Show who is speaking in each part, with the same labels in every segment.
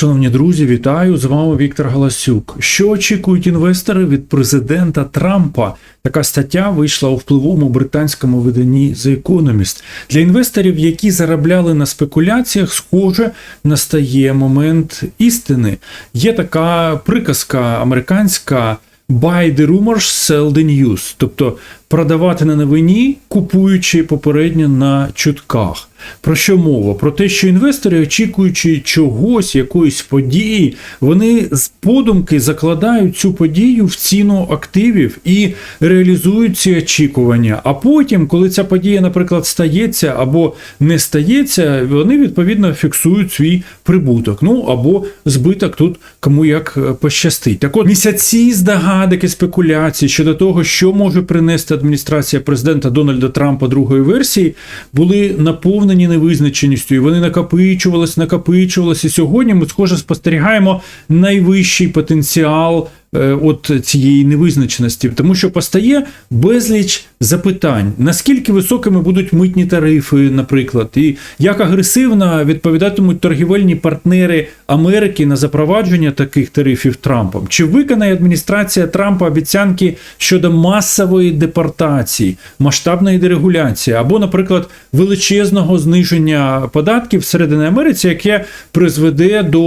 Speaker 1: Шановні друзі, вітаю! З вами Віктор Галасюк. Що очікують інвестори від президента Трампа? Така стаття вийшла у впливовому британському виданні The Economist. Для інвесторів, які заробляли на спекуляціях, схоже, настає момент істини. Є така приказка американська. Buy the rumors, sell the news. Тобто продавати на новині, купуючи попередньо на чутках. Про що мова? Про те, що інвестори, очікуючи чогось, якоїсь події, вони з подумки закладають цю подію в ціну активів і реалізують ці очікування. А потім, коли ця подія, наприклад, стається або не стається, вони відповідно фіксують свій прибуток. Ну або збиток тут кому як е, пощастить. Так от місяці здогадок і спекуляцій щодо того, що може принести адміністрація президента Дональда Трампа другої версії, були наповнені невизначеністю, і вони накопичувались, накопичувались. І сьогодні ми схоже спостерігаємо найвищий потенціал. Е, От цієї невизначеності, тому що постає безліч запитань: наскільки високими будуть митні тарифи, наприклад, і як агресивно відповідатимуть торгівельні партнери Америки на запровадження таких тарифів Трампом? Чи виконає адміністрація Трампа обіцянки щодо масової депортації, масштабної дерегуляції, або, наприклад, величезного зниження податків всередині Америці, яке призведе до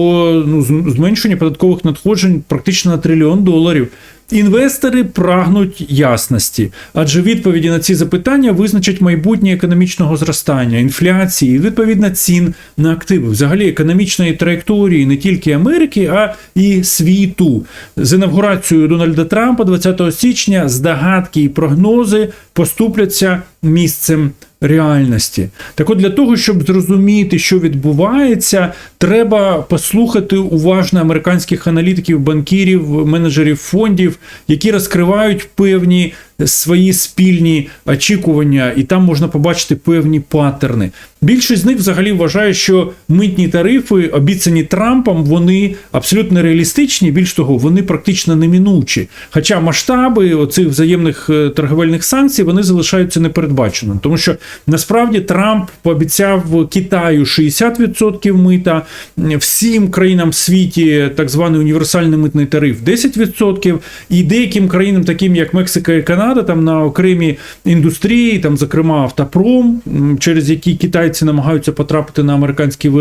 Speaker 1: ну, зменшення податкових надходжень практично на трильйон доларів? Інвестори прагнуть ясності, адже відповіді на ці запитання визначать майбутнє економічного зростання, інфляції, і відповідно цін на активи, взагалі економічної траєкторії не тільки Америки, а і світу. З інавгурацією Дональда Трампа 20 січня здогадки і прогнози поступляться місцем реальності. Так от для того, щоб зрозуміти, що відбувається, треба послухати уважно американських аналітиків, банкірів, менеджерів фондів, які розкривають певні свої спільні очікування, і там можна побачити певні паттерни. Більшість з них взагалі вважає, що митні тарифи, обіцяні Трампом, вони абсолютно реалістичні. Більш того, вони практично неминучі. Хоча масштаби оцих взаємних е, торговельних санкцій вони залишаються непередбаченими, тому що насправді Трамп пообіцяв Китаю 60% мита, всім країнам в світі так званий універсальний митний тариф 10%, і деяким країнам, таким як Мексика і Канада, там на окремі індустрії, там, зокрема, автопром, через які китайці намагаються потрапити на американський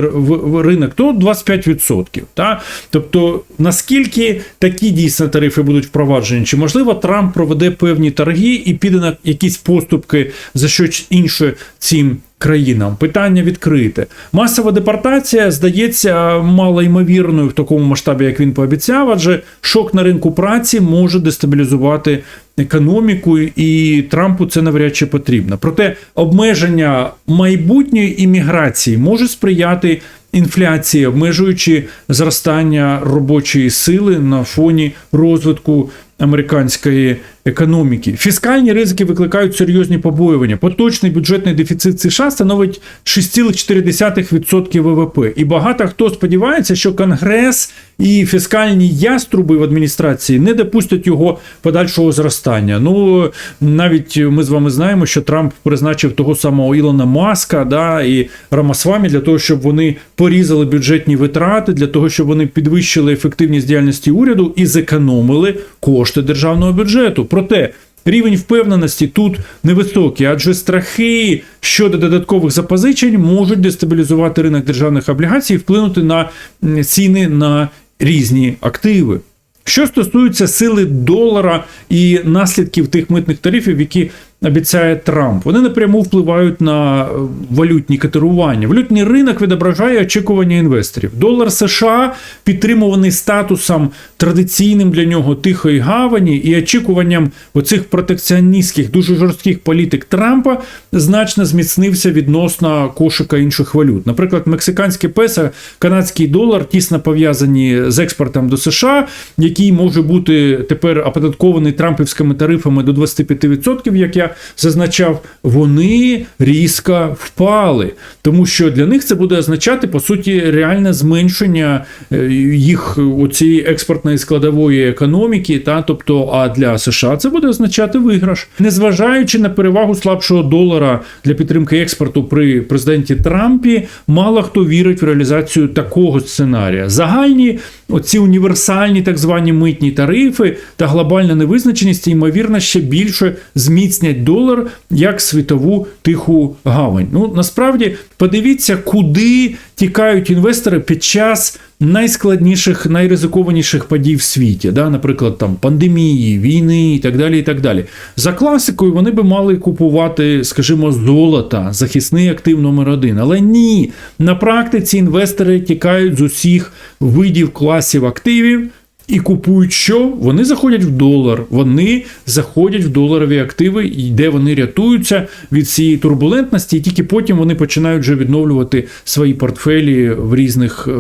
Speaker 1: ринок, то 25%. Та? Тобто, наскільки такі дійсно тарифи будуть впроваджені? Чи можливо Трамп проведе певні торги і піде на якісь поступки за щось інше цим країнам? Питання відкрите. Масова депортація здається малоймовірною в такому масштабі, як він пообіцяв, адже шок на ринку праці може дестабілізувати економіку, і Трампу це навряд чи потрібно. Проте обмеження майбутньої імміграції може сприяти інфляції, обмежуючи зростання робочої сили на фоні розвитку американської економіки. Фіскальні ризики викликають серйозні побоювання. Поточний бюджетний дефіцит США становить 6,4% ВВП. І багато хто сподівається, що Конгрес і фіскальні яструби в адміністрації не допустять його подальшого зростання. Ну навіть ми з вами знаємо, що Трамп призначив того самого Ілона Маска да, і Рамасвамі для того, щоб вони порізали бюджетні витрати, для того, щоб вони підвищили ефективність діяльності уряду і зекономили кошти державного бюджету. Проте рівень впевненості тут невисокий, адже страхи щодо додаткових запозичень можуть дестабілізувати ринок державних облігацій і вплинути на ціни на різні активи. Що стосується сили долара і наслідків тих митних тарифів, які обіцяє Трамп, вони напряму впливають на е, валютні котирування. Валютний ринок відображає очікування інвесторів. Долар США підтримуваний статусом традиційним для нього тихої гавані і очікуванням оцих протекціоністських, дуже жорстких політик Трампа значно зміцнився відносно кошика інших валют. Наприклад, мексиканське песо, канадський долар тісно пов'язані з експортом до США, який може бути тепер оподаткований трампівськими тарифами до 25%, як я зазначав, вони різко впали, тому що для них це буде означати по суті реальне зменшення е, їх оцієї експортної складової економіки. Та тобто, а для США це буде означати виграш, незважаючи на перевагу слабшого долара для підтримки експорту при президенті Трампі, мало хто вірить в реалізацію такого сценарія. Загальні оці універсальні так звані митні тарифи та глобальна невизначеність, ймовірно, ще більше зміцнять долар як світову тиху гавань. Ну насправді подивіться, куди тікають інвестори під час найскладніших, найризикованіших подій в світі, да, наприклад, там пандемії, війни і так далі. і так далі. За класикою вони би мали купувати, скажімо, золото, захисний актив номер один. Але ні, на практиці інвестори тікають з усіх видів класів активів. І купують що? Вони заходять в долар, вони заходять в доларові активи, де вони рятуються від цієї турбулентності, і тільки потім вони починають вже відновлювати свої портфелі в різних е,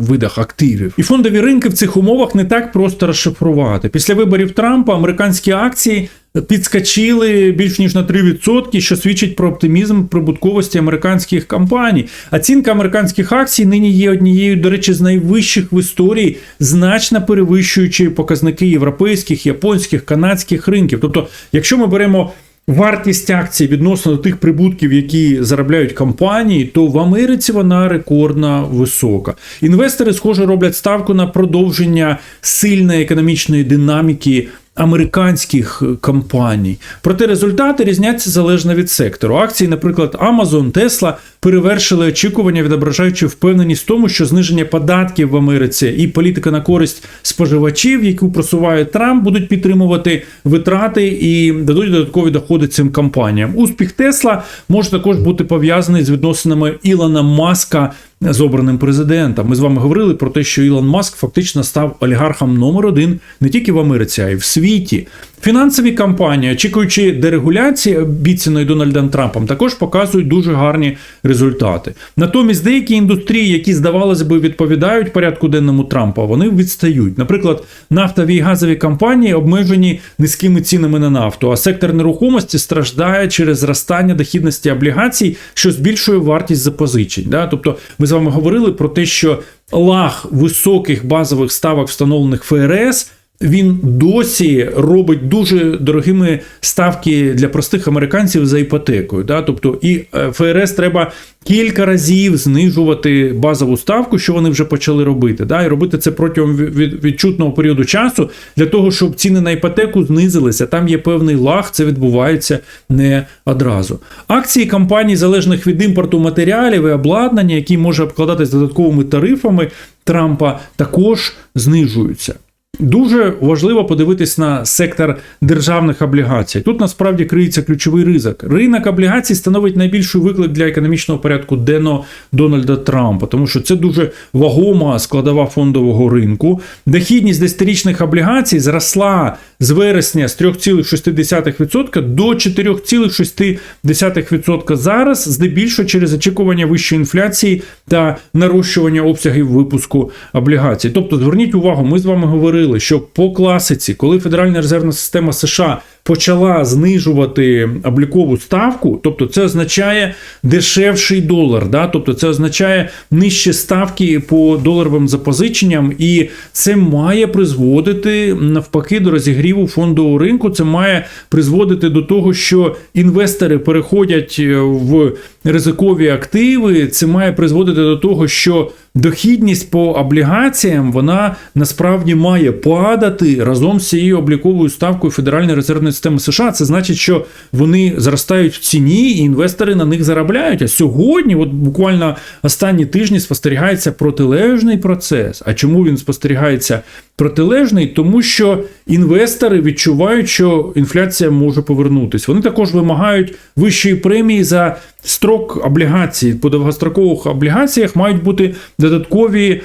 Speaker 1: видах активів. І фондові ринки в цих умовах не так просто розшифрувати. Після виборів Трампа американські акції. Підскочили більш ніж на 3%, що свідчить про оптимізм прибутковості американських компаній. Оцінка американських акцій нині є однією, до речі, з найвищих в історії, значно перевищуючи показники європейських, японських, канадських ринків. Тобто, якщо ми беремо вартість акцій відносно тих прибутків, які заробляють компанії, то в Америці вона рекордно висока. Інвестори, схоже, роблять ставку на продовження сильної економічної динаміки американських компаній. Проте результати різняться залежно від сектору. Акції, наприклад, Amazon, Tesla перевершили очікування, відображаючи впевненість в тому, що зниження податків в Америці і політика на користь споживачів, яку просуває Трамп, будуть підтримувати витрати і дадуть додаткові доходи цим компаніям. Успіх Тесла може також бути пов'язаний з відносинами Ілона Маска. З обраним президентом ми з вами говорили про те, що Ілон Маск фактично став олігархом номер один не тільки в Америці, а й в світі. Фінансові компанії, очікуючи дерегуляції, обіцяної Дональдом Трампом, також показують дуже гарні результати. Натомість деякі індустрії, які здавалося би відповідають порядку денному Трампа, вони відстають. Наприклад, нафтові і газові компанії обмежені низькими цінами на нафту, а сектор нерухомості страждає через зростання дохідності облігацій, що збільшує вартість запозичень. Да? Тобто, ми з вами говорили про те, що лаг високих базових ставок, встановлених ФРС він досі робить дуже дорогими ставки для простих американців за іпотекою. Да? Тобто і е, ФРС треба кілька разів знижувати базову ставку, що вони вже почали робити. Да? І робити це протягом відчутного періоду часу для того, щоб ціни на іпотеку знизилися. Там є певний лаг, це відбувається не одразу. Акції компаній, залежних від імпорту матеріалів і обладнання, які може обкладатись додатковими тарифами Трампа, також знижуються. Дуже важливо подивитись на сектор державних облігацій. Тут насправді криється ключовий ризик. Ринок облігацій становить найбільший виклик для економічного порядку денного Дональда Трампа, тому що це дуже вагома складова фондового ринку. Дохідність десятирічних облігацій зросла з вересня з 3,6% до 4,6% зараз, здебільшого через очікування вищої інфляції та нарощування обсягів випуску облігацій. Тобто, зверніть увагу, ми з вами говорили, що по класиці, коли Федеральна резервна система США почала знижувати облікову ставку, тобто це означає дешевший долар, да? тобто це означає нижчі ставки по доларовим запозиченням, і це має призводити навпаки до розігріву фондового ринку. Це має призводити до того, що інвестори переходять в ризикові активи. Це має призводити до того, що дохідність по облігаціям вона насправді має падати разом з цією обліковою ставкою Федеральної резервної системи США. Це значить, що вони зростають в ціні, і інвестори на них заробляють. А сьогодні, от буквально останні тижні, спостерігається протилежний процес. А чому він спостерігається протилежний? Тому що інвестори відчувають, що інфляція може повернутися. Вони також вимагають вищої премії за строк облігацій. По довгострокових облігаціях мають бути додаткові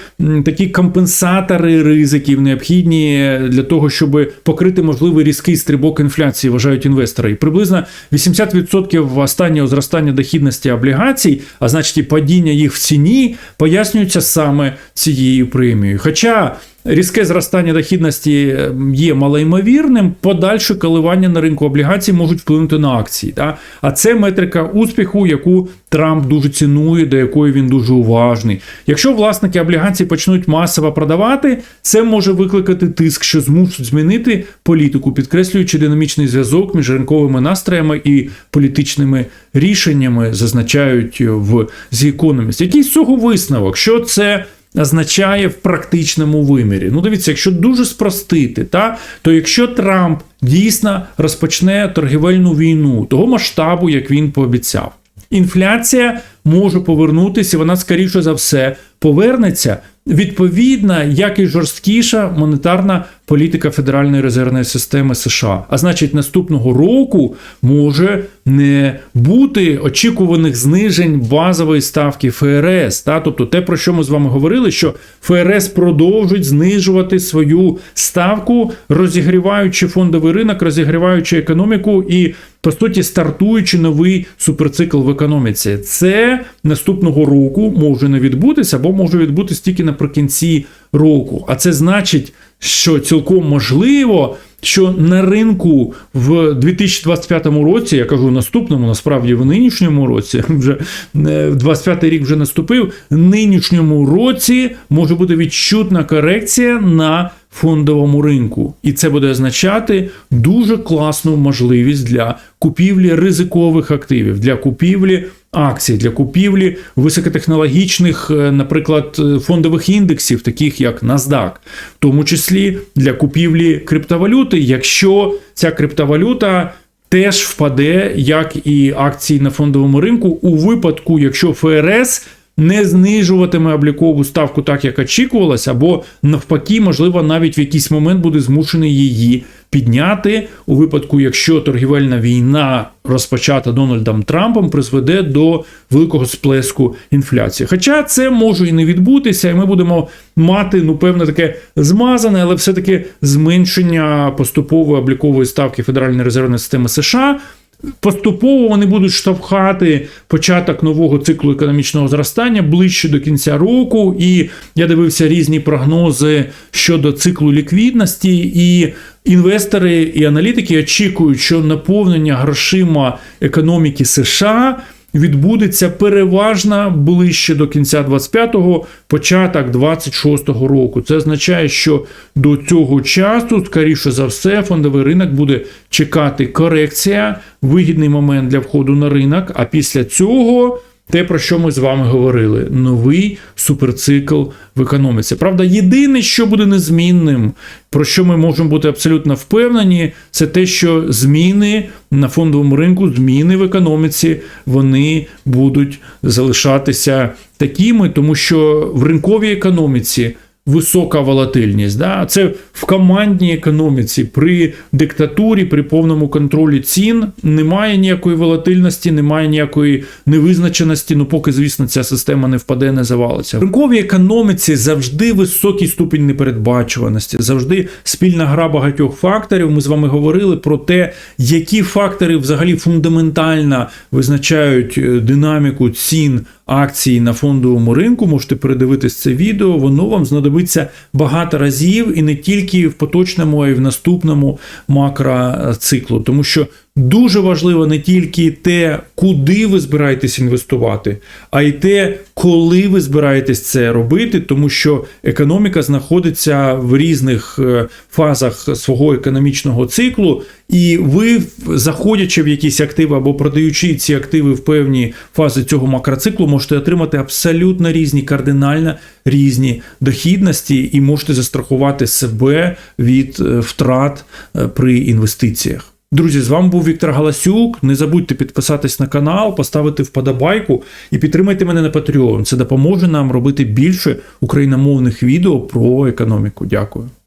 Speaker 1: такі компенсатори ризиків, необхідні для того, щоб покрити можливий різкий стрибок інфляції, вважають інвестори. І приблизно 80% останнього зростання дохідності облігацій, а значить і падіння їх в ціні, пояснюється саме цією премією. Хоча різке зростання дохідності е, є малоймовірним, подальше коливання на ринку облігацій можуть вплинути на акції. Да? А це метрика успіху, яку Трамп дуже цінує, до якої він дуже уважний. Якщо власники облігацій почнуть масово продавати, це може викликати тиск, що змусить змінити політику, підкреслюючи динамічний зв'язок між ринковими настроями і політичними рішеннями, зазначають в The Economist. Який з цього висновок? Що це? Означає в практичному вимірі. Ну, дивіться, якщо дуже спростити, та, то якщо Трамп дійсно розпочне торгівельну війну того масштабу, як він пообіцяв, інфляція може повернутися, вона скоріше за все повернеться. Відповідна, як і жорсткіша монетарна політика Федеральної резервної системи США. А значить, наступного року може не бути очікуваних знижень базової ставки ФРС. Та? Тобто, те, про що ми з вами говорили, що ФРС продовжить знижувати свою ставку, розігріваючи фондовий ринок, розігріваючи економіку і. По суті, стартуючи новий суперцикл в економіці, це наступного року може не відбутися, або може відбутися тільки наприкінці року. А це значить, що цілком можливо, що на ринку в 2025 році, я кажу наступному, насправді в нинішньому році, вже 25 рік вже наступив. Нинішньому році може бути відчутна корекція на фондовому ринку, і це буде означати дуже класну можливість для купівлі ризикових активів, для купівлі акцій, для купівлі високотехнологічних, е, наприклад, е, фондових індексів, таких як NASDAQ, в тому числі для купівлі криптовалюти, якщо ця криптовалюта. Теж впаде, як і акції на фондовому ринку, у випадку, якщо ФРС не знижуватиме облікову ставку так, як очікувалось, або навпаки, можливо, навіть в якийсь момент буде змушений її підняти у випадку, якщо торгівельна війна, розпочата Дональдом Трампом, призведе до великого сплеску інфляції. Хоча це може і не відбутися, і ми будемо мати ну певне таке змазане, але все-таки зменшення поступової облікової ставки Федеральної резервної системи США. Поступово вони будуть штовхати початок нового циклу економічного зростання ближче до кінця року. І я дивився різні прогнози щодо циклу ліквідності, і інвестори і аналітики очікують, що наповнення грошима економіки США. Відбудеться переважно ближче до кінця 25-го, початок 26-го року. Це означає, що до цього часу, скоріше за все, фондовий ринок буде чекати корекція, вигідний момент для входу на ринок. А після цього те, про що ми з вами говорили: новий суперцикл в економіці. Правда, єдине, що буде незмінним, про що ми можемо бути абсолютно впевнені, це те, що зміни на фондовому ринку, зміни в економіці, вони будуть залишатися такими, тому що в ринковій економіці. Висока волатильність, да, це в командній економіці при диктатурі, при повному контролі цін немає ніякої волатильності, немає ніякої невизначеності. Ну, поки, звісно, ця система не впаде, не завалиться. В ринковій економіці завжди високий ступінь непередбачуваності, завжди спільна гра багатьох факторів. Ми з вами говорили про те, які фактори взагалі фундаментально визначають е, динаміку цін акцій на фондовому ринку. Можете передивитись це відео, воно вам знадобиться багато разів і не тільки в поточному, а й в наступному макроциклу. Тому що дуже важливо не тільки те, куди ви збираєтесь інвестувати, а й те, коли ви збираєтесь це робити, тому що економіка знаходиться в різних е, фазах свого економічного циклу, і ви, заходячи в якісь активи або продаючи ці активи в певні фази цього макроциклу, можете отримати абсолютно різні, кардинально різні дохідності, і можете застрахувати себе від е, втрат е, при інвестиціях. Друзі, з вами був Віктор Галасюк. Не забудьте підписатись на канал, поставити вподобайку і підтримайте мене на Patreon. Це допоможе нам робити більше україномовних відео про економіку. Дякую.